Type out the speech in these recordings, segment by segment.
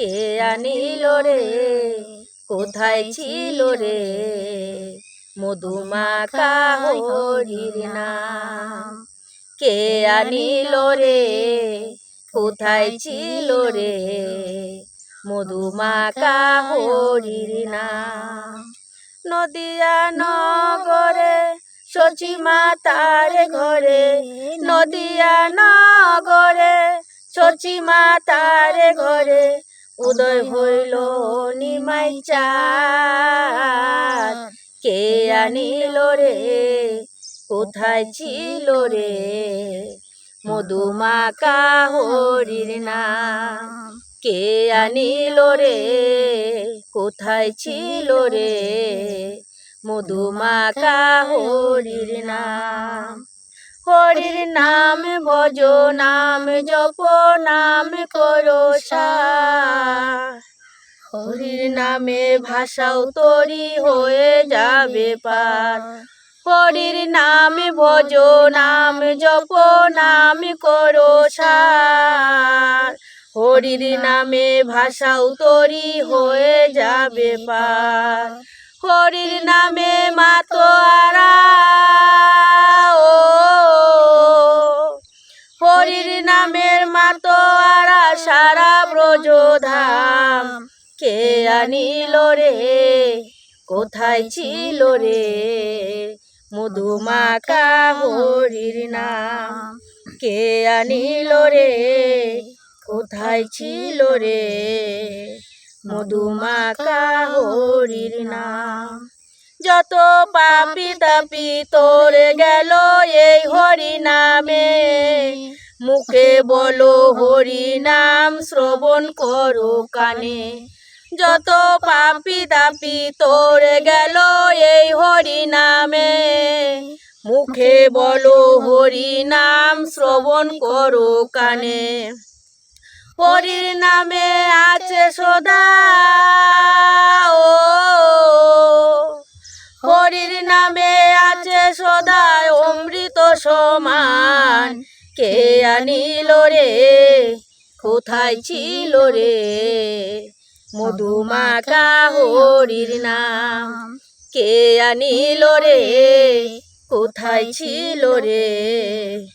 কে আনিল রে? কোথায় ছিল রে? মধুমাখা হরির নাম। কে আনিল রে? কোথায় ছিল রে? মধুমাখা হরির নাম। নদিয়া নগরে সচি মাতার ঘরে। নদিয়া নগরে সচি মাতার ঘরে। উদয় হইল নিমাই চাঁদ। কে আনিল রে? কোথায় ছিল রে? মধুমাকা হরির নাম। কে আনিল রে? কোথায় ছিল রে? মধুমাকা হরির নাম। হরির নাম ভজ নাম জপ, নাম করো। হরির নামে ভাষাও তরি হয়ে যাবে পার। হরির নাম ভজ নাম জপ, নাম করো হরির নামে ভাষাও তরি হয়ে যাবে পার। হরির নামে মাতোয়ারা ও কে আনিল রে, কোথায় ছিল রে? মধুমাকা হরির নাম, কে আনিল রে? কোথায় ছিল রে? মধুমাকা হরির নাম। যত পাপি তাপি তোরে গেল এই হরি নামে। মুখে বলো হরি নাম, শ্রবণ করো কানে। যত পাপি তাপি তোরে গেল এই হরি নামে মুখে বলো হরি নাম শ্রবণ করো কানে। হরির নামে আছে সদা। ও হরির নামে আছে সদা অমৃত সমান। কে আনিল রে? কোথায় ছিল রে? মধুমাকা হরির নাম। কে আনিল রে? কোথায় ছিল রে?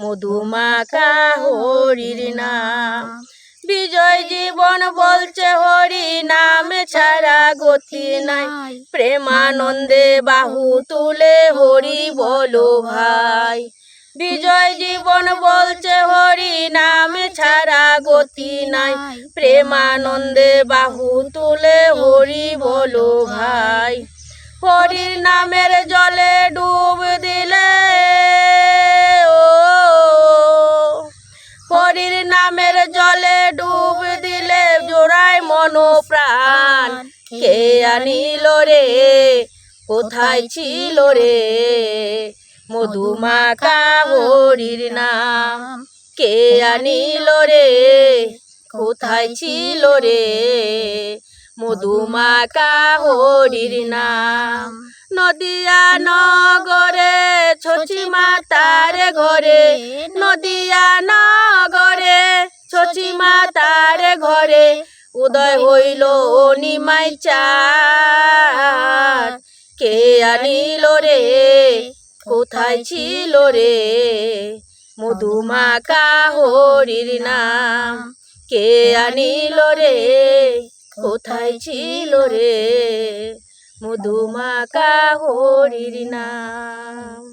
মধুমাকা হরির নাম। বিজয় জীবন বলছে হরি নাম ছাড়া গতি নাই। প্রেমানন্দে বাহু তুলে হরি বলো ভাই। বিজয় জীবন বলছে হরি নাম ছাড়া গতি নাই। প্রেমানন্দে বাহু তুলে হরি বলো ভাই। হরির নামের জলে ডুব দিলে, ও। হরির নামের জলে ডুব দিলে জোড়ায় মন প্রাণ কে আনিল রে? কোথায় ছিল রে? মধুমাকা হরির নাম। কে আনিল রে? কোথায় ছিল রে? মধুমাকা হরির নাম। নদিয়া নগরে ছচি মাতার ঘরে। নদিয়া নগরে ছচি মাতার ঘরে। উদয় হইল নিমাই চাঁদ। কে আনিল রে? কোথায় ছিল রে? মধুমাকা হরির নাম। কে আনিল রে? কোথায় ছিল রে? মধুমাকা হরির নাম।